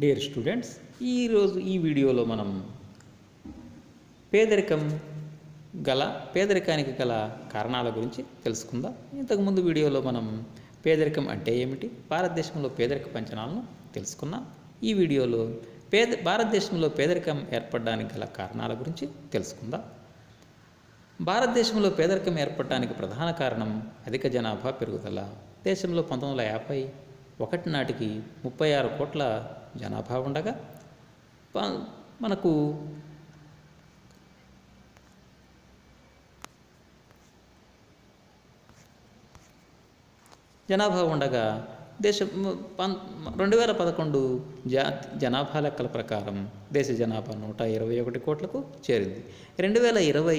Dear students ఈరోజు ఈ వీడియోలో మనం పేదరికం గల పేదరికానికి గల కారణాల గురించి తెలుసుకుందాం. ఇంతకుముందు వీడియోలో మనం పేదరికం అంటే ఏమిటి భారతదేశంలో పేదరిక పంచనాలను తెలుసుకున్నాం. ఈ వీడియోలో పేద భారతదేశంలో పేదరికం ఏర్పడడానికి గల కారణాల గురించి తెలుసుకుందాం. భారతదేశంలో పేదరికం ఏర్పడడానికి ప్రధాన కారణం అధిక జనాభా పెరుగుదల. దేశంలో పంతొమ్మిది వందల యాభై ఒకటి నాటికి ముప్పై ఆరు కోట్ల జనాభా ఉండగా ప- మనకు జనాభా ఉండగా దేశం పం రెండు వేల పదకొండు జా జనాభా లెక్కల ప్రకారం దేశ జనాభా నూట ఇరవై ఒకటి కోట్లకు చేరింది. రెండు వేల ఇరవై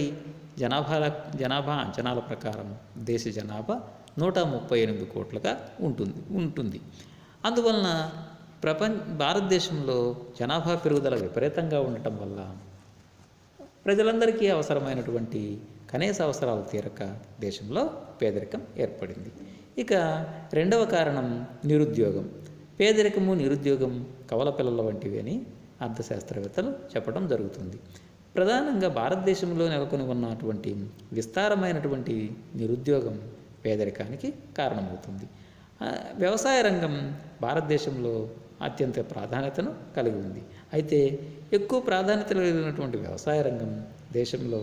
జనాభా జనాభా అంచనాల ప్రకారం దేశ జనాభా నూట ముప్పై ఎనిమిది కోట్లుగా ఉంటుంది ఉంటుంది. అందువలన ప్రపంచ భారతదేశంలో జనాభా పెరుగుదల విపరీతంగా ఉండటం వల్ల ప్రజలందరికీ అవసరమైనటువంటి కనీస అవసరాలు తీరక దేశంలో పేదరికం ఏర్పడింది. ఇక రెండవ కారణం నిరుద్యోగం. పేదరికము నిరుద్యోగం కవల పిల్లల వంటివి అని అర్థశాస్త్రవేత్తలు చెప్పడం జరుగుతుంది. ప్రధానంగా భారతదేశంలో నెలకొని ఉన్నటువంటి విస్తారమైనటువంటి నిరుద్యోగం పేదరికానికి కారణమవుతుంది. వ్యవసాయ రంగం భారతదేశంలో అత్యంత ప్రాధాన్యతను కలిగి ఉంది. అయితే ఎక్కువ ప్రాధాన్యత కలిగినటువంటి వ్యవసాయ రంగం దేశంలో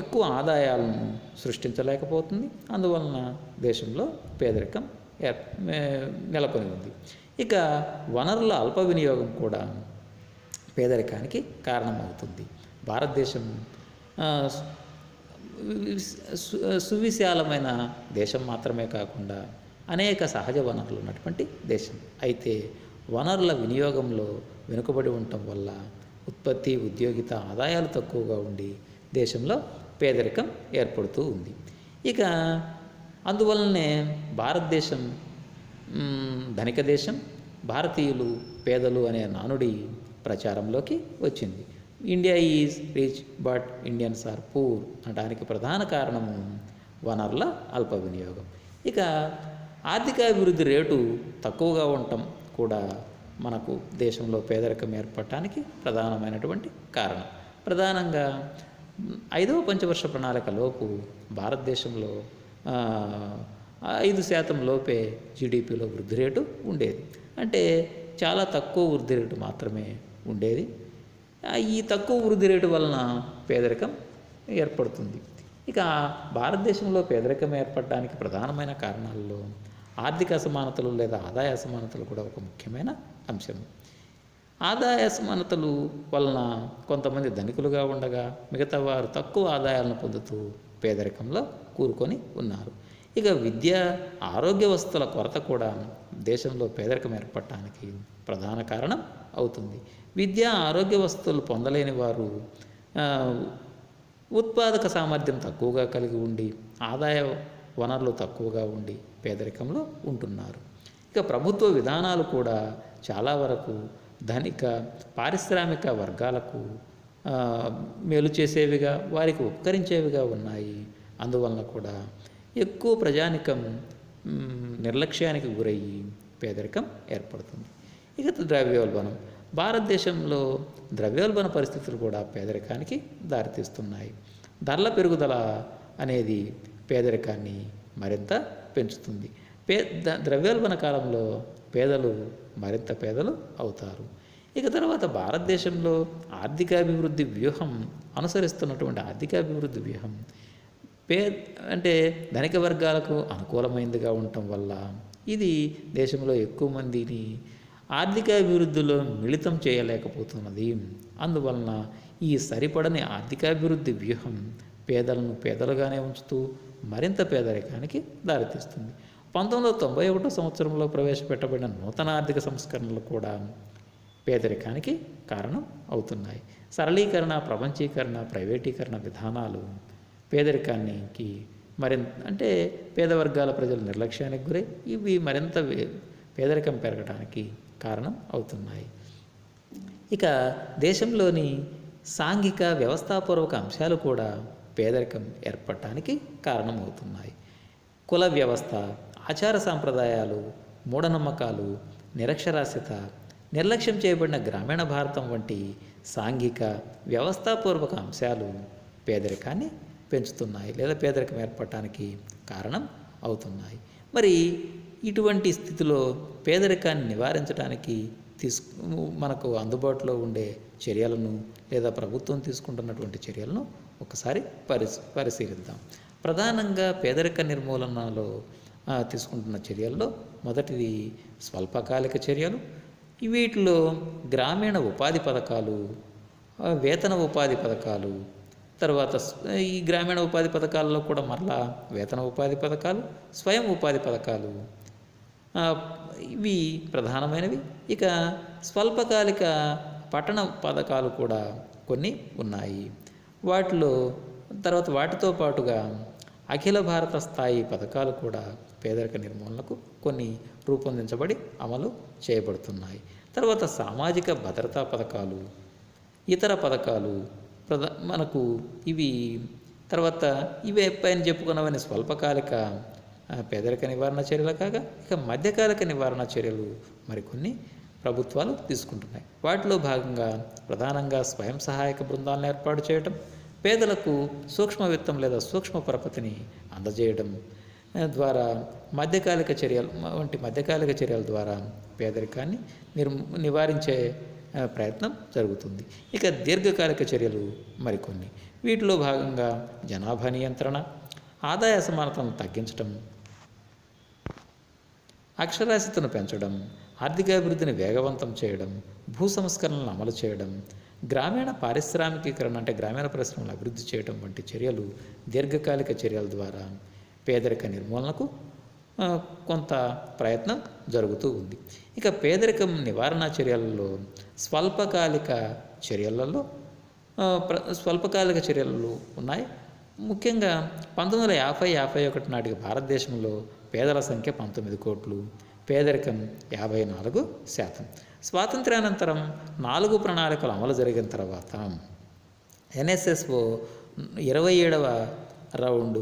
ఎక్కువ ఆదాయాలను సృష్టించలేకపోతుంది. అందువలన దేశంలో పేదరికం నెలకొని ఉంది. ఇక వనరుల అల్ప వినియోగం కూడా పేదరికానికి కారణమవుతుంది. భారతదేశం సువిశాలమైన దేశం మాత్రమే కాకుండా అనేక సహజ వనరులు ఉన్నటువంటి దేశం. అయితే వనరుల వినియోగంలో వెనుకబడి ఉండటం వల్ల ఉత్పత్తి ఉద్యోగిత ఆదాయాలు తక్కువగా ఉండి దేశంలో పేదరికం ఏర్పడుతూ ఉంది. ఇక అందువలనే భారతదేశం ధనిక దేశం భారతీయులు పేదలు అనే నానుడి ప్రచారంలోకి వచ్చింది. India is rich but Indians are poor అనడానికి ప్రధాన కారణము వనరుల అల్ప వినియోగం. ఇక ఆర్థికాభివృద్ధి రేటు తక్కువగా ఉండటం కూడా మనకు దేశంలో పేదరికం ఏర్పడటానికి ప్రధానమైనటువంటి కారణం. ప్రధానంగా ఐదవ పంచవర్ష ప్రణాళిక లోపు భారతదేశంలో ఐదు శాతం లోపే జీడిపిలో వృద్ధి రేటు ఉండేది. అంటే చాలా తక్కువ వృద్ధి రేటు మాత్రమే ఉండేది. ఈ తక్కువ వృద్ధి రేటు వలన పేదరికం ఏర్పడుతుంది. ఇక భారతదేశంలో పేదరికం ఏర్పడడానికి ప్రధానమైన కారణాల్లో ఆర్థిక అసమానతలు లేదా ఆదాయ అసమానతలు కూడా ఒక ముఖ్యమైన అంశం. ఆదాయ అసమానతలు వలన కొంతమంది ధనికులుగా ఉండగా మిగతా వారు తక్కువ ఆదాయాలను పొందుతూ పేదరికంలో కూరుకొని ఉన్నారు. ఇక విద్య ఆరోగ్య వసతుల కొరత కూడా దేశంలో పేదరికం ఏర్పడటానికి ప్రధాన కారణం అవుతుంది. విద్య ఆరోగ్య వస్తువులు పొందలేని వారు ఉత్పాదక సామర్థ్యం తక్కువగా కలిగి ఉండి ఆదాయ వనరులు తక్కువగా ఉండి పేదరికంలో ఉంటున్నారు. ఇక ప్రభుత్వ విధానాలు కూడా చాలా వరకు ధనిక పారిశ్రామిక వర్గాలకు మేలు చేసేవిగా వారికి ఉపకరించేవిగా ఉన్నాయి. అందువలన కూడా ఎక్కువ ప్రజానికం నిర్లక్ష్యానికి గురయ్యి పేదరికం ఏర్పడుతుంది. ఇక ద్రవ్యోల్బణం. భారతదేశంలో ద్రవ్యోల్బణ పరిస్థితులు కూడా పేదరికానికి దారితీస్తున్నాయి. ధరల పెరుగుదల అనేది పేదరికాన్ని మరింత పెంచుతుంది. పే ద్రవ్యోల్బణ కాలంలో పేదలు మరింత పేదలు అవుతారు. ఇక తర్వాత భారతదేశంలో ఆర్థికాభివృద్ధి వ్యూహం అనుసరిస్తున్నటువంటి ఆర్థికాభివృద్ధి వ్యూహం పే అంటే ధనిక వర్గాలకు అనుకూలమైనదిగా ఉండటం వల్ల ఇది దేశంలో ఎక్కువ మందిని ఆర్థిక అభివృద్ధిలో మిళితం చేయలేకపోతున్నది. అందువలన ఈ సరిపడని ఆర్థికాభివృద్ధి వ్యూహం పేదలను పేదలుగానే ఉంచుతూ మరింత పేదరికానికి దారితీస్తుంది. పంతొమ్మిది వందల తొంభై ఒకటో సంవత్సరంలో ప్రవేశపెట్టబడిన నూతన ఆర్థిక సంస్కరణలు కూడా పేదరికానికి కారణం అవుతున్నాయి. సరళీకరణ ప్రపంచీకరణ ప్రైవేటీకరణ విధానాలు పేదరికానికి మరింత అంటే పేద వర్గాల ప్రజల నిర్లక్ష్యానికి గురై ఇవి మరింత పేదరికం పెరగడానికి కారణం అవుతున్నాయి. ఇక దేశంలోని సాంఘిక వ్యవస్థాపూర్వక అంశాలు కూడా పేదరికం ఏర్పడటానికి కారణమవుతున్నాయి. కుల వ్యవస్థ ఆచార సాంప్రదాయాలు మూఢనమ్మకాలు నిరక్షరాస్యత నిర్లక్ష్యం చేయబడిన గ్రామీణ భారతం వంటి సాంఘిక వ్యవస్థాపూర్వక అంశాలు పేదరికాన్ని పెంచుతున్నాయి లేదా పేదరికం ఏర్పడటానికి కారణం అవుతున్నాయి. మరి ఇటువంటి స్థితిలో పేదరికాన్ని నివారించడానికి తీసుకు మనకు అందుబాటులో ఉండే చర్యలను లేదా ప్రభుత్వం తీసుకుంటున్నటువంటి చర్యలను ఒకసారి పరిశీ పరిశీలిద్దాం. ప్రధానంగా పేదరిక నిర్మూలనలో తీసుకుంటున్న చర్యల్లో మొదటిది స్వల్పకాలిక చర్యలు. వీటిలో గ్రామీణ ఉపాధి పథకాలు వేతన ఉపాధి పథకాలు తర్వాత ఈ గ్రామీణ ఉపాధి పథకాల్లో కూడా మరలా వేతన ఉపాధి పథకాలు స్వయం ఉపాధి పథకాలు ఇవి ప్రధానమైనవి. ఇక స్వల్పకాలిక పట్టణ పథకాలు కూడా కొన్ని ఉన్నాయి. వాటిలో తర్వాత వాటితో పాటుగా అఖిల భారత స్థాయి పథకాలు కూడా పేదరిక నిర్మూలనకు కొన్ని రూపొందించబడి అమలు చేయబడుతున్నాయి. తర్వాత సామాజిక భద్రతా పథకాలు ఇతర పథకాలు ప్రధా మనకు ఇవి తర్వాత ఇవే పైన చెప్పుకున్నవని స్వల్పకాలిక పేదరిక నివారణ చర్యలు కాగా ఇక మధ్యకాలిక నివారణ చర్యలు మరికొన్ని ప్రభుత్వాలు తీసుకుంటున్నాయి. వాటిలో భాగంగా ప్రధానంగా స్వయం సహాయక బృందాలను ఏర్పాటు చేయడం పేదలకు సూక్ష్మ విత్తం లేదా సూక్ష్మ పరపతిని అందజేయడం ద్వారా మధ్యకాలిక చర్యలు వంటి మధ్యకాలిక చర్యల ద్వారా పేదరికాన్ని నిర్ నివారించే ప్రయత్నం జరుగుతుంది. ఇక దీర్ఘకాలిక చర్యలు మరికొన్ని వీటిలో భాగంగా జనాభా నియంత్రణ ఆదాయ అసమానతను తగ్గించడం అక్షరాస్యతను పెంచడం ఆర్థికాభివృద్ధిని వేగవంతం చేయడం భూ సంస్కరణలను అమలు చేయడం గ్రామీణ పారిశ్రామికీకరణ అంటే గ్రామీణ పరిశ్రమలు అభివృద్ధి చేయడం వంటి చర్యలు దీర్ఘకాలిక చర్యల ద్వారా పేదరిక నిర్మూలనకు కొంత ప్రయత్నం జరుగుతూ ఉంది. ఇక పేదరికం నివారణ చర్యలలో స్వల్పకాలిక చర్యలలో ప్ర- స్వల్పకాలిక చర్యలు ఉన్నాయి. ముఖ్యంగా పంతొమ్మిది వందల యాభై యాభై ఒకటి నాటికి భారతదేశంలో పేదల సంఖ్య పంతొమ్మిది కోట్లు పేదరికం యాభై నాలుగు శాతం. స్వాతంత్ర్యానంతరం నాలుగు ప్రణాళికలు అమలు జరిగిన తర్వాత ఎన్ఎస్ఎస్ఓ ఇరవై ఏడవ రౌండ్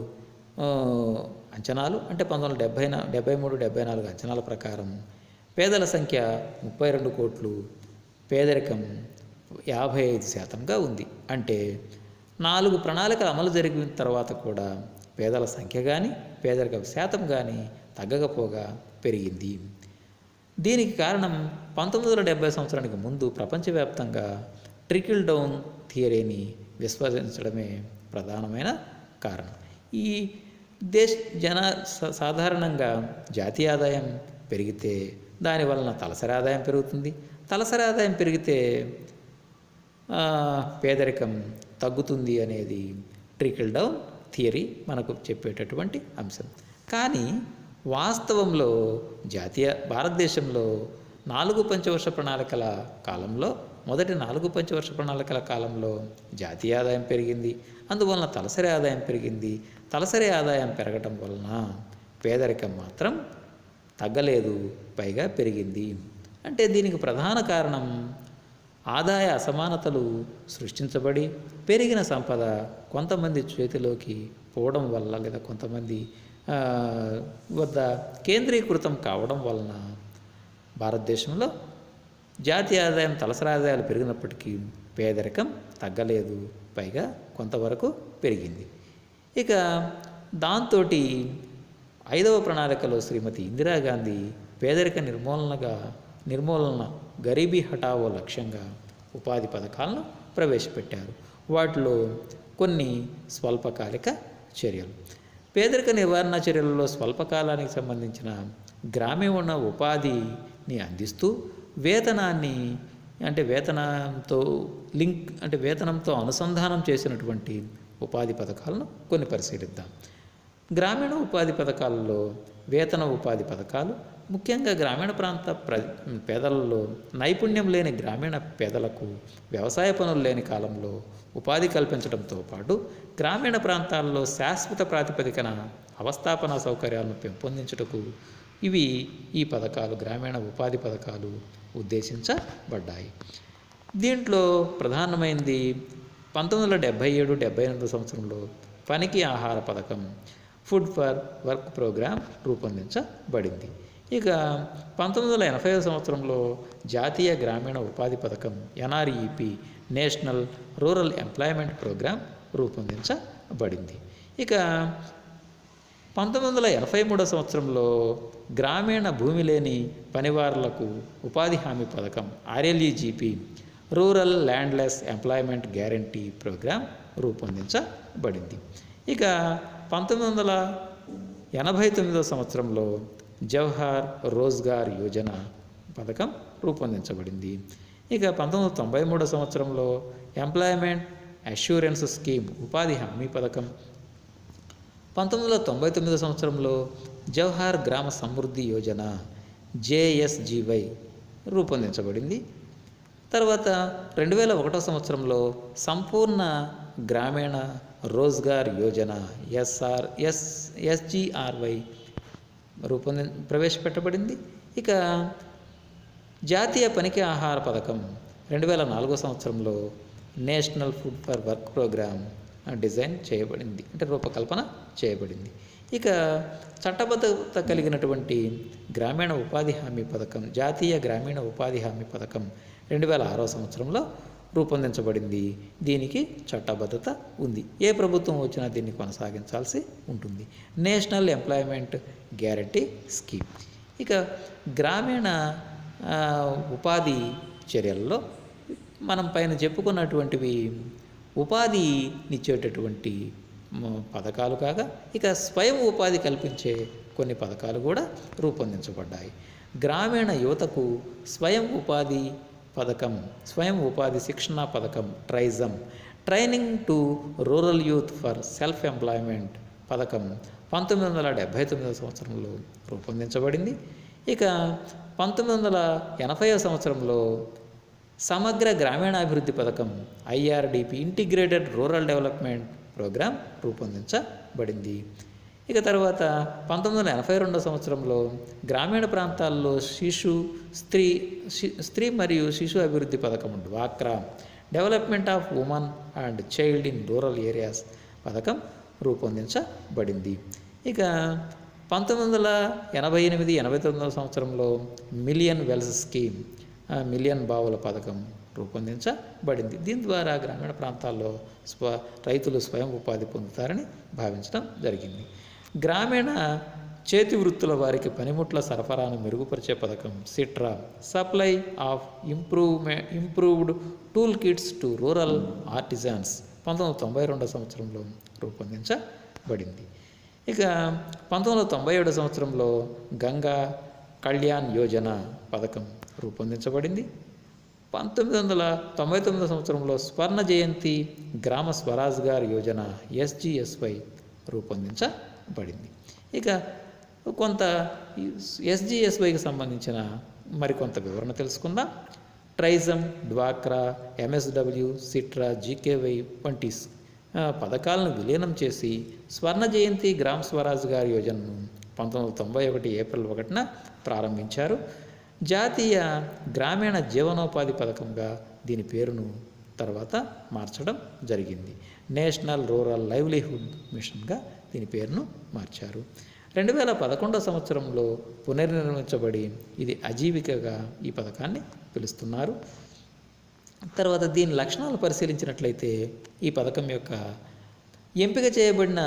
అంచనాలు అంటే పంతొమ్మిది వందల డెబ్భై నా డెబ్బై మూడు డెబ్బై నాలుగు అంచనాల ప్రకారం పేదల సంఖ్య ముప్పై రెండు కోట్లు పేదరికం యాభై ఐదు శాతంగా ఉంది. అంటే నాలుగు ప్రణాళికలు అమలు జరిగిన తర్వాత కూడా పేదల సంఖ్య కానీ పేదరిక శాతం కానీ తగ్గకపోగా పెరిగింది. దీనికి కారణం పంతొమ్మిది వందల డెబ్బై సంవత్సరానికి ముందు ప్రపంచవ్యాప్తంగా ట్రికిల్ డౌన్ థియరీని విశ్వసించడమే ప్రధానమైన కారణం. ఈ దేశ జన స- సాధారణంగా జాతీయ ఆదాయం పెరిగితే దాని వలన తలసరి ఆదాయం పెరుగుతుంది. తలసరి ఆదాయం పెరిగితే పేదరికం తగ్గుతుంది అనేది ట్రికిల్ డౌన్ థియరీ మనకు చెప్పేటటువంటి అంశం. కానీ వాస్తవంలో జాతీయ భారతదేశంలో నాలుగు పంచవర్ష ప్రణాళికల కాలంలో మొదటి నాలుగు పంచవర్ష ప్రణాళికల కాలంలో జాతీయ ఆదాయం పెరిగింది. అందువలన తలసరి ఆదాయం పెరిగింది. తలసరి ఆదాయం పెరగటం వలన పేదరికం మాత్రం తగ్గలేదు పైగా పెరిగింది. అంటే దీనికి ప్రధాన కారణం ఆదాయ అసమానతలు సృష్టించబడి పెరిగిన సంపద కొంతమంది చేతిలోకి పోవడం వల్ల లేదా కొంతమంది వద్ద కేంద్రీకృతం కావడం వలన భారతదేశంలో జాతీయ ఆదాయం తలసరి ఆదాయాలు పెరిగినప్పటికీ పేదరికం తగ్గలేదు పైగా కొంతవరకు పెరిగింది. ఇక దాంతో ఐదవ ప్రణాళికలో శ్రీమతి ఇందిరాగాంధీ పేదరిక నిర్మూలనగా నిర్మూలన గరీబీ హఠావో లక్ష్యంగా ఉపాధి పథకాలను ప్రవేశపెట్టారు. వాటిలో కొన్ని స్వల్పకాలిక చర్యలు. పేదరిక నివారణ చర్యలలో స్వల్పకాలానికి సంబంధించిన గ్రామీణ ఉపాధిని అందిస్తూ వేతనాన్ని అంటే వేతనంతో లింక్ అంటే వేతనంతో అనుసంధానం చేసినటువంటి ఉపాధి పథకాలను కొన్ని పరిశీలిద్దాం. గ్రామీణ ఉపాధి పథకాలలో వేతన ఉపాధి పథకాలు ముఖ్యంగా గ్రామీణ ప్రాంత ప్ర పేదలలో నైపుణ్యం లేని గ్రామీణ పేదలకు వ్యవసాయ పనులు లేని కాలంలో ఉపాధి కల్పించడంతో పాటు గ్రామీణ ప్రాంతాల్లో శాశ్వత ప్రాతిపదికన అవస్థాపన సౌకర్యాలను పెంపొందించుటకు ఇవి ఈ పథకాలు గ్రామీణ ఉపాధి పథకాలు ఉద్దేశించబడ్డాయి. దీంట్లో ప్రధానమైనది పంతొమ్మిది వందల డెబ్భై ఏడు డెబ్భై ఎనిమిది సంవత్సరంలో పనికి ఆహార పథకం ఫుడ్ ఫర్ వర్క్ ప్రోగ్రాం రూపొందించబడింది. ఇక పంతొమ్మిది వందల ఎనభై సంవత్సరంలో జాతీయ గ్రామీణ ఉపాధి పథకం NREP national rural employment program రూపొందించబడింది. ఇక పంతొమ్మిది వందల ఎనభై మూడో సంవత్సరంలో గ్రామీణ భూమి లేని పనివారులకు ఉపాధి హామీ పథకం RLEGP rural landless employment guarantee program రూపొందించబడింది. ఇక పంతొమ్మిది వందల ఎనభై తొమ్మిదో సంవత్సరంలో జవహర్ రోజ్గార్ యోజన పథకం రూపొందించబడింది. ఇక పంతొమ్మిది వందల తొంభై మూడో సంవత్సరంలో ఎంప్లాయ్మెంట్ అష్యూరెన్స్ స్కీమ్ ఉపాధి హామీ పథకం. పంతొమ్మిది వందల తొంభై తొమ్మిదో సంవత్సరంలో జవహర్ గ్రామ సమృద్ధి యోజన జేఎస్జీవై రూపొందించబడింది. తర్వాత రెండు వేల ఒకటో సంవత్సరంలో Sampoorna Grameen Rozgar Yojana SR S SGRY రూపొంది ప్రవేశపెట్టబడింది. ఇక జాతీయ పనికి ఆహార పథకం రెండు వేల నాలుగో సంవత్సరంలో national food for work program design చేయబడింది. అంటే రూపకల్పన చేయబడింది. ఇక చట్టబద్ధత కలిగినటువంటి గ్రామీణ ఉపాధి హామీ పథకం జాతీయ గ్రామీణ ఉపాధి హామీ పథకం రెండు వేల ఆరో సంవత్సరంలో రూపొందించబడింది. దీనికి చట్టబద్ధత ఉంది. ఏ ప్రభుత్వం వచ్చినా దీన్ని కొనసాగించాల్సి ఉంటుంది. National employment guarantee scheme. ఇక గ్రామీణ ఉపాధి చర్యల్లో మనం పైన చెప్పుకున్నటువంటివి ఉపాధినిచ్చేటటువంటి పథకాలు కాగా ఇక స్వయం ఉపాధి కల్పించే కొన్ని పథకాలు కూడా రూపొందించబడ్డాయి. గ్రామీణ యువతకు స్వయం ఉపాధి పథకం స్వయం ఉపాధి శిక్షణ పథకం TRYSEM training to rural youth for self employment పథకం పంతొమ్మిది వందల డెబ్భై తొమ్మిదవ సంవత్సరంలో రూపొందించబడింది. ఇక పంతొమ్మిది వందల ఎనభై సంవత్సరంలో సమగ్ర గ్రామీణాభివృద్ధి పథకం IRDP integrated rural development program రూపొందించబడింది. ఇక తర్వాత పంతొమ్మిది వందల ఎనభై రెండో సంవత్సరంలో గ్రామీణ ప్రాంతాల్లో శిశు స్త్రీ శి- స్త్రీ మరియు శిశు అభివృద్ధి పథకం డ్వాక్రా development of women and child in rural areas పథకం రూపొందించబడింది. ఇక పంతొమ్మిది వందల ఎనభై ఎనిమిది ఎనభై తొమ్మిదవ సంవత్సరంలో మిలియన్ వెల్స్ స్కీమ్ మిలియన్ బావుల పథకం రూపొందించబడింది. దీని ద్వారా గ్రామీణ ప్రాంతాల్లో స్వ రైతులు స్వయం ఉపాధి పొందుతారని భావించడం జరిగింది. గ్రామీణ చేతి వృత్తుల వారికి పనిముట్ల సరఫరాను మెరుగుపరిచే పథకం SITRA supply of improvement improved tool kits to rural artisans పంతొమ్మిది వందల తొంభై రెండో సంవత్సరంలో రూపొందించబడింది. ఇక పంతొమ్మిది వందల తొంభై ఏడు సంవత్సరంలో గంగా కళ్యాణ్ యోజన పథకం రూపొందించబడింది. పంతొమ్మిది వందల తొంభై తొమ్మిదో సంవత్సరంలో స్వర్ణ జయంతి గ్రామ స్వరాజ్ గారి యోజన ఎస్జిఎస్వై పడింది. ఇక కొంత ఎస్జిఎస్వైకి సంబంధించిన మరికొంత వివరణ తెలుసుకుందాం. ట్రైజమ్ డ్వాక్రా ఎంఎస్డబ్ల్యూ సిట్రా జీకేవై వంటి పథకాలను విలీనం చేసి స్వర్ణ జయంతి గ్రామ స్వరాజ్ గారి యోజనను పంతొమ్మిది వందల తొంభై ఒకటి ఏప్రిల్ ఒకటిన ప్రారంభించారు. జాతీయ గ్రామీణ జీవనోపాధి పథకంగా దీని పేరును తర్వాత మార్చడం జరిగింది. నేషనల్ రూరల్ లైవ్లీహుడ్ మిషన్గా దీని పేరును మార్చారు. రెండు వేల పదకొండవ సంవత్సరంలో పునర్నిర్మించబడి ఇది అజీవికగా ఈ పథకాన్ని పిలుస్తున్నారు. తర్వాత దీని లక్షణాలు పరిశీలించినట్లయితే ఈ పథకం యొక్క ఎంపిక చేయబడిన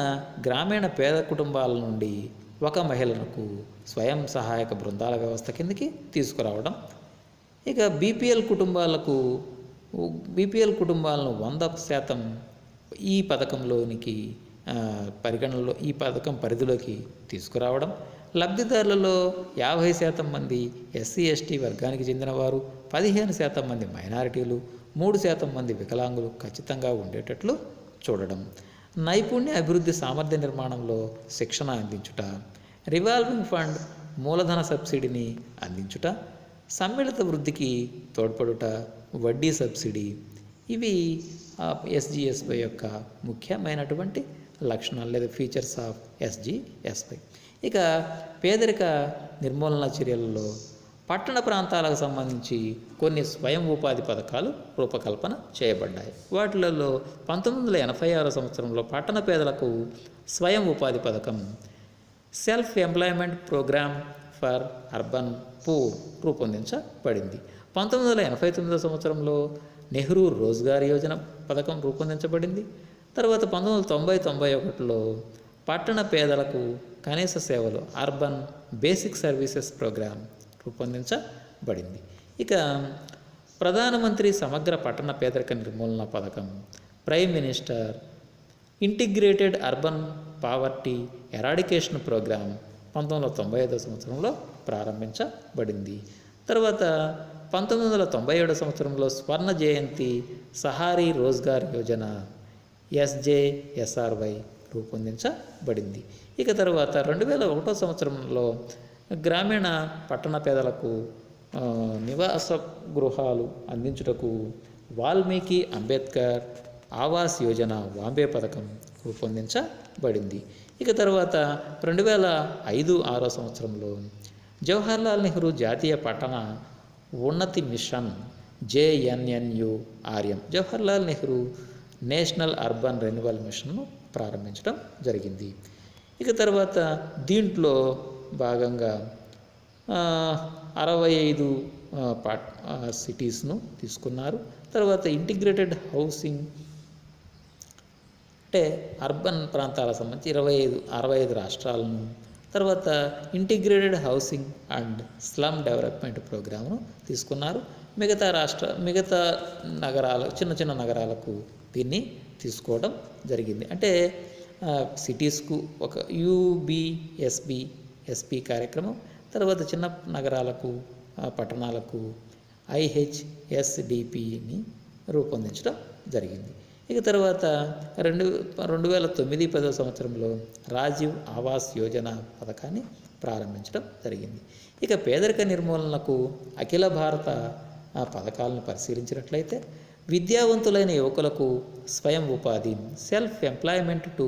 గ్రామీణ పేద కుటుంబాల నుండి ఒక మహిళలకు స్వయం సహాయక బృందాల వ్యవస్థ కిందకి తీసుకురావడం. ఇక బీపీఎల్ కుటుంబాలకు బీపీఎల్ కుటుంబాలను వంద శాతం ఈ పథకంలోనికి పరిగణనలో ఈ పథకం పరిధిలోకి తీసుకురావడం లబ్ధిదారులలో యాభై శాతం మంది ఎస్సీ ఎస్టీ వర్గానికి చెందినవారు పదిహేను శాతం మంది మైనారిటీలు మూడు శాతం మంది వికలాంగులు ఖచ్చితంగా ఉండేటట్లు చూడడం. నైపుణ్య అభివృద్ధి సామర్థ్య నిర్మాణంలో శిక్షణ అందించుట రివాల్వింగ్ ఫండ్ మూలధన సబ్సిడీని అందించుట సమ్మిళిత వృద్ధికి తోడ్పడుట వడ్డీ సబ్సిడీ ఇవి ఎస్జిఎస్వై యొక్క ముఖ్యమైనటువంటి లక్షణాలు లేదా ఫీచర్స్ ఆఫ్ ఎస్జిఎస్వై ఇక పేదరిక నిర్మూలన చర్యలలో పట్టణ ప్రాంతాలకు సంబంధించి కొన్ని స్వయం ఉపాధి పథకాలు రూపకల్పన చేయబడ్డాయి. వాటిలలో పంతొమ్మిది వందల ఎనభై ఆరో సంవత్సరంలో పట్టణ పేదలకు స్వయం ఉపాధి పథకం self employment program for urban poor రూపొందించబడింది. పంతొమ్మిది వందల ఎనభై తొమ్మిదో సంవత్సరంలో నెహ్రూ రోజ్గార్ యోజన పథకం రూపొందించబడింది. తర్వాత పంతొమ్మిది వందల తొంభై తొంభై ఒకటిలో పట్టణ పేదలకు కనీస సేవలు అర్బన్ బేసిక్ సర్వీసెస్ ప్రోగ్రాం రూపొందించబడింది. ఇక ప్రధానమంత్రి సమగ్ర పట్టణ పేదరిక నిర్మూలన పథకం prime minister integrated urban poverty eradication program పంతొమ్మిది వందల తొంభై ఐదో సంవత్సరంలో ప్రారంభించబడింది. తర్వాత పంతొమ్మిది వందల తొంభై ఏడో సంవత్సరంలో స్వర్ణ జయంతి సహారీ రోజ్గార్ యోజన ఎస్జేఎస్ఆర్వై రూపొందించబడింది. ఇక తర్వాత రెండు వేల ఒకటో సంవత్సరంలో గ్రామీణ పట్టణ పేదలకు నివాస గృహాలు అందించుటకు వాల్మీకి అంబేద్కర్ ఆవాస్ యోజన వాంబే పథకం రూపొందించబడింది. ఇక తర్వాత రెండు వేల ఐదు ఆరో సంవత్సరంలో జవహర్లాల్ నెహ్రూ జాతీయ పట్టణ ఉన్నతి mission JNNURM Jawaharlal Nehru national urban renewal మిషన్ను ప్రారంభించడం జరిగింది. ఇక తర్వాత దీంట్లో భాగంగా అరవై ఐదు పాట్ సిటీస్ను తీసుకున్నారు. తర్వాత ఇంటిగ్రేటెడ్ హౌసింగ్ అంటే అర్బన్ ప్రాంతాలకు సంబంధించి ఇరవై ఐదు అరవై ఐదు రాష్ట్రాలను తర్వాత integrated housing and slum development ప్రోగ్రామ్ను తీసుకున్నారు. మిగతా రాష్ట్ర మిగతా నగరాల చిన్న చిన్న నగరాలకు దీన్ని తీసుకోవడం జరిగింది. అంటే సిటీస్కు ఒక యూబిఎస్బి ఎస్పి కార్యక్రమం తర్వాత చిన్న నగరాలకు పట్టణాలకు ఐహెచ్ఎస్డిపిని రూపొందించడం జరిగింది. ఇక తర్వాత రెండు రెండు వేల తొమ్మిది పదో సంవత్సరంలో రాజీవ్ ఆవాస్ యోజన పథకాన్ని ప్రారంభించడం జరిగింది. ఇక పేదరిక నిర్మూలనకు అఖిల భారత పథకాలను పరిశీలించినట్లయితే విద్యావంతులైన యువకులకు స్వయం ఉపాధి self employment to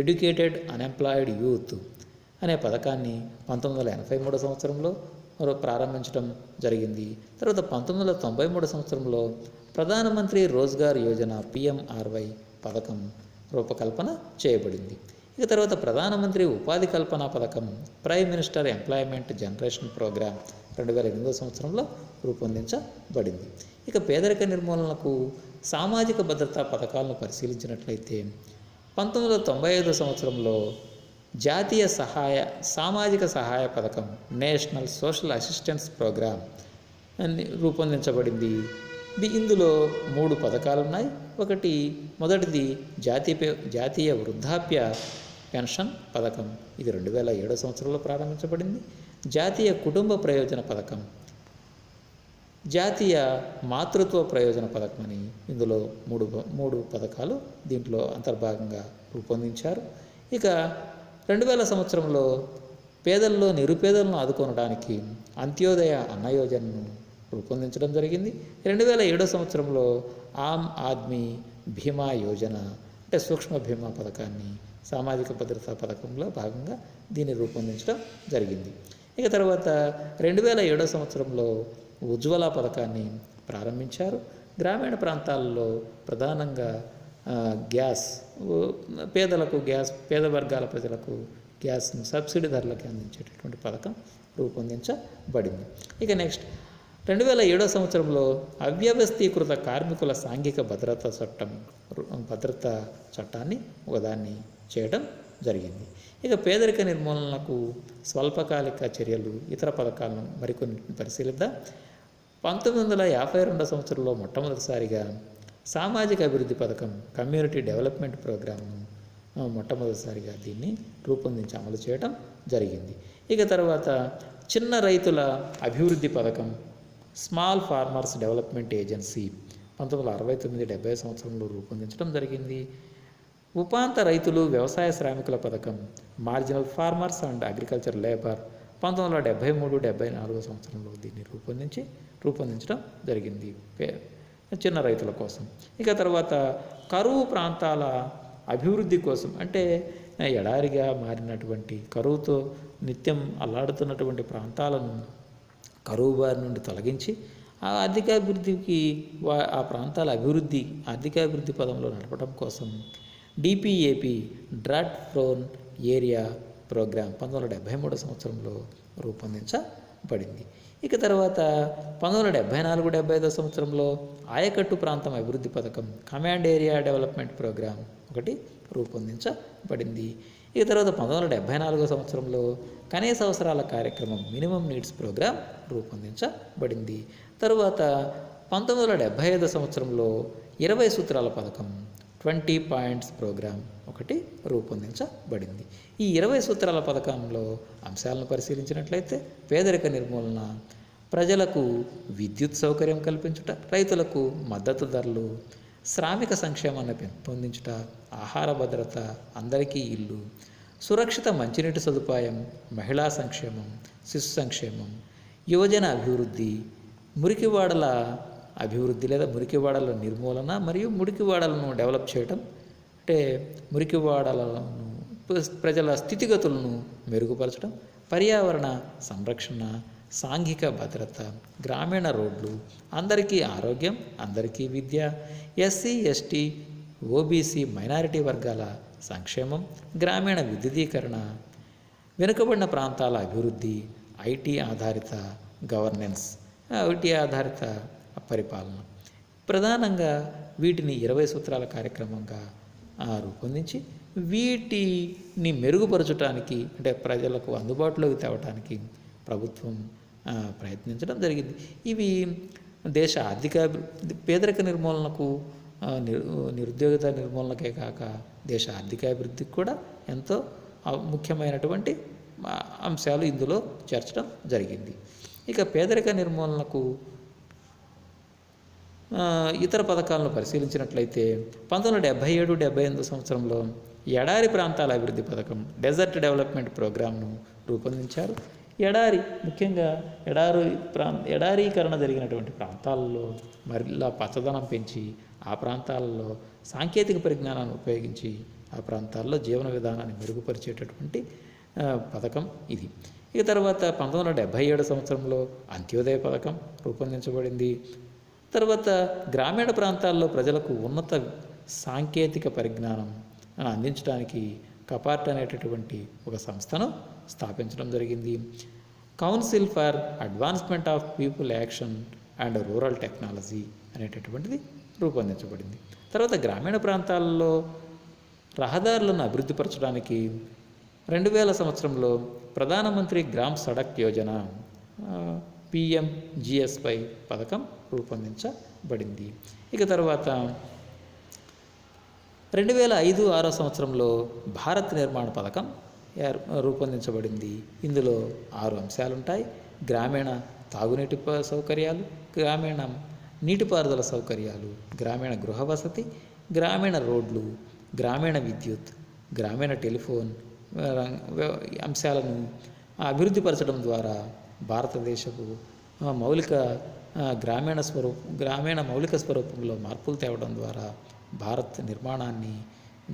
educated unemployed youth అనే పథకాన్ని పంతొమ్మిది వందల ఎనభై మూడో సంవత్సరంలో ప్రారంభించడం జరిగింది. తర్వాత పంతొమ్మిది వందల తొంభై మూడో సంవత్సరంలో ప్రధానమంత్రి రోజ్గార్ యోజన పిఎంఆర్వై పథకం రూపకల్పన చేయబడింది. ఇక తర్వాత ప్రధానమంత్రి ఉపాధి కల్పన పథకం prime minister employment generation programme రెండు వేల ఎనిమిదో సంవత్సరంలో రూపొందించబడింది. ఇక పేదరిక నిర్మూలనకు సామాజిక భద్రతా పథకాలను పరిశీలించినట్లయితే పంతొమ్మిది వందల తొంభై ఐదు సంవత్సరంలో జాతీయ సహాయ సామాజిక సహాయ పథకం నేషనల్ సోషల్ అసిస్టెన్స్ ప్రోగ్రామ్ అని రూపొందించబడింది. ఇందులో మూడు పథకాలు ఉన్నాయి ఒకటి మొదటిది జాతీయ జాతీయ వృద్ధాప్య పెన్షన్ పథకం. ఇది రెండు వేల ఏడో సంవత్సరంలో ప్రారంభించబడింది. జాతీయ కుటుంబ ప్రయోజన పథకం. జాతీయ మాతృత్వ ప్రయోజన పథకం అని ఇందులో మూడు మూడు పథకాలు దీంట్లో అంతర్భాగంగా రూపొందించారు. ఇక రెండు వేల సంవత్సరంలో పేదల్లో నిరుపేదలను ఆదుకోవడానికి అంత్యోదయ అన్న యోజనను రూపొందించడం జరిగింది. రెండు వేల ఏడో సంవత్సరంలో ఆమ్ ఆద్మీ బీమా యోజన అంటే సూక్ష్మ భీమా పథకాన్ని సామాజిక భద్రతా పథకంలో భాగంగా దీన్ని రూపొందించడం జరిగింది. ఇక తర్వాత రెండు వేల ఏడో సంవత్సరంలో ఉజ్వల పథకాన్ని ప్రారంభించారు. గ్రామీణ ప్రాంతాల్లో ప్రధానంగా గ్యాస్ పేదలకు గ్యాస్ పేద వర్గాల ప్రజలకు గ్యాస్ను సబ్సిడీ ధరలకి అందించేటటువంటి పథకం రూపొందించబడింది. ఇక నెక్స్ట్ రెండు వేల ఏడో సంవత్సరంలో అవ్యవస్థీకృత కార్మికుల సాంఘిక భద్రతా చట్టం భద్రత భద్రతా చట్టాన్ని ఒకదాన్ని చేయడం జరిగింది. ఇక పేదరిక నిర్మూలనకు స్వల్పకాలిక చర్యలు ఇతర పథకాలను మరికొన్ని పరిశీలిద్దాం. పంతొమ్మిది వందల యాభై రెండో సంవత్సరంలో మొట్టమొదటిసారిగా సామాజిక అభివృద్ధి పథకం కమ్యూనిటీ డెవలప్మెంట్ ప్రోగ్రామ్ను మొట్టమొదటిసారిగా దీన్ని రూపొందించి అమలు చేయడం జరిగింది. ఇక తర్వాత చిన్న రైతుల అభివృద్ధి పథకం స్మాల్ ఫార్మర్స్ డెవలప్మెంట్ ఏజెన్సీ పంతొమ్మిది వందల అరవై తొమ్మిది డెబ్బై సంవత్సరంలో రూపొందించడం జరిగింది. ఉపాంత రైతులు వ్యవసాయ శ్రామికుల పథకం marginal farmers and agriculture labour పంతొమ్మిది వందల డెబ్బై మూడు డెబ్బై నాలుగో సంవత్సరంలో దీన్ని రూపొందించి రూపొందించడం జరిగింది. పే- చిన్న రైతుల కోసం. ఇక తర్వాత కరువు ప్రాంతాల అభివృద్ధి కోసం. అంటే ఎడారిగా మారినటువంటి కరువుతో నిత్యం అల్లాడుతున్నటువంటి ప్రాంతాలను కరువు బారి నుండి తొలగించి ఆ ఆర్థికాభివృద్ధికి వా ఆ ప్రాంతాల అభివృద్ధి ఆర్థికాభివృద్ధి పదంలో నడపడం కోసం DPAP drought prone area programme పంతొమ్మిది వందల డెబ్భై మూడో సంవత్సరంలో రూపొందించబడింది. ఇక తర్వాత పంతొమ్మిది వందల డెబ్బై నాలుగు డెబ్బై ఐదో సంవత్సరంలో ఆయకట్టు ప్రాంతం అభివృద్ధి పథకం కమాండ్ ఏరియా డెవలప్మెంట్ ప్రోగ్రాం ఒకటి రూపొందించబడింది. ఇక తర్వాత పంతొమ్మిది వందల డెబ్బై నాలుగో సంవత్సరంలో కనీస అవసరాల కార్యక్రమం మినిమం నీడ్స్ ప్రోగ్రాం రూపొందించబడింది. తరువాత పంతొమ్మిది వందల డెబ్బై ఐదో సంవత్సరంలో ఇరవై సూత్రాల పథకం ట్వంటీ పాయింట్స్ ప్రోగ్రాం ఒకటి రూపొందించబడింది. ఈ ఇరవై సూత్రాల పథకంలో అంశాలను పరిశీలించినట్లయితే పేదరిక నిర్మూలన ప్రజలకు విద్యుత్ సౌకర్యం కల్పించుట రైతులకు మద్దతు ధరలు శ్రామిక సంక్షేమాన్ని పెంపొందించుట ఆహార భద్రత అందరికీ ఇల్లు సురక్షిత మంచినీటి సదుపాయం మహిళా సంక్షేమం శిశు సంక్షేమం యువజన అభివృద్ధి మురికివాడల అభివృద్ధి లేదా మురికివాడల నిర్మూలన మరియు మురికివాడలను డెవలప్ చేయటం అంటే మురికివాడలను ప్రజల స్థితిగతులను మెరుగుపరచడం పర్యావరణ సంరక్షణ సాంఘిక భద్రత గ్రామీణ రోడ్లు అందరికీ ఆరోగ్యం అందరికీ విద్య ఎస్సీ ఎస్టీ ఓబీసీ మైనారిటీ వర్గాల సంక్షేమం గ్రామీణ విద్యుదీకరణ వెనుకబడిన ప్రాంతాల అభివృద్ధి ఐటీ ఆధారిత గవర్నెన్స్ ఐటీ ఆధారిత పరిపాలన. ప్రధానంగా వీటిని ఇరవై సూత్రాల కార్యక్రమంగా రూపొందించి వీటిని మెరుగుపరచడానికి అంటే ప్రజలకు అందుబాటులోకి తేవటానికి ప్రభుత్వం ప్రయత్నించడం జరిగింది. ఇవి దేశ ఆర్థిక పేదరిక నిర్మూలనకు నిరుద్యోగిత నిర్మూలనకే కాక దేశ ఆర్థికాభివృద్ధికి కూడా ఎంతో ముఖ్యమైనటువంటి అంశాలు ఇందులో చేర్చడం జరిగింది. ఇక పేదరిక నిర్మూలనకు ఇతర పథకాలను పరిశీలించినట్లయితే పంతొమ్మిది వందల డెబ్బై ఏడు డెబ్బై ఎనిమిది సంవత్సరంలో ఎడారి ప్రాంతాల అభివృద్ధి పథకం డెజర్ట్ డెవలప్మెంట్ ప్రోగ్రామ్ను రూపొందించారు. ఎడారి ముఖ్యంగా ఎడారి ప్రాంత ఎడారీకరణ జరిగినటువంటి ప్రాంతాలలో మరిలా పచ్చదనం పెంచి ఆ ప్రాంతాలలో సాంకేతిక పరిజ్ఞానాన్ని ఉపయోగించి ఆ ప్రాంతాల్లో జీవన విధానాన్ని మెరుగుపరిచేటటువంటి పథకం ఇది. ఇక తర్వాత పంతొమ్మిది వందల డెబ్భై ఏడు సంవత్సరంలో అంత్యోదయ పథకం రూపొందించబడింది. తర్వాత గ్రామీణ ప్రాంతాల్లో ప్రజలకు ఉన్నత సాంకేతిక పరిజ్ఞానం అందించడానికి కపార్ట్ అనేటటువంటి ఒక సంస్థను స్థాపించడం జరిగింది. Council for advancement of people action and rural technology అనేటటువంటిది రూపొందించబడింది. తర్వాత గ్రామీణ ప్రాంతాల్లో రహదారులను అభివృద్ధిపరచడానికి రెండు వేల సంవత్సరంలో ప్రధానమంత్రి గ్రామ్ సడక్ యోజన పిఎంజిఎస్పై పథకం రూపొందించబడింది. ఇక తర్వాత రెండు వేల ఐదు ఆరో సంవత్సరంలో భారత్ నిర్మాణ పథకం రూపొందించబడింది. ఇందులో ఆరు అంశాలు ఉంటాయి గ్రామీణ తాగునీటి ప- సౌకర్యాలు గ్రామీణ నీటిపారుదల సౌకర్యాలు గ్రామీణ గృహ వసతి గ్రామీణ రోడ్లు గ్రామీణ విద్యుత్ గ్రామీణ టెలిఫోన్ అంశాలను అభివృద్ధిపరచడం ద్వారా భారతదేశపు మౌలిక గ్రామీణ స్వరూప గ్రామీణ మౌలిక స్వరూపంలో మార్పులు తేవడం ద్వారా భారత్ నిర్మాణాన్ని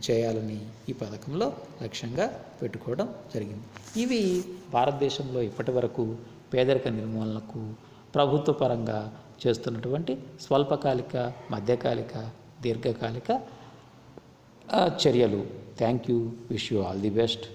చేయాలని ఈ పథకంలో లక్ష్యంగా పెట్టుకోవడం జరిగింది. ఇవి భారతదేశంలో ఇప్పటి వరకు పేదరిక నిర్మూలనకు ప్రభుత్వ పరంగా చేస్తున్నటువంటి స్వల్పకాలిక మధ్యకాలిక దీర్ఘకాలిక చర్యలు. Thank you wish you all the best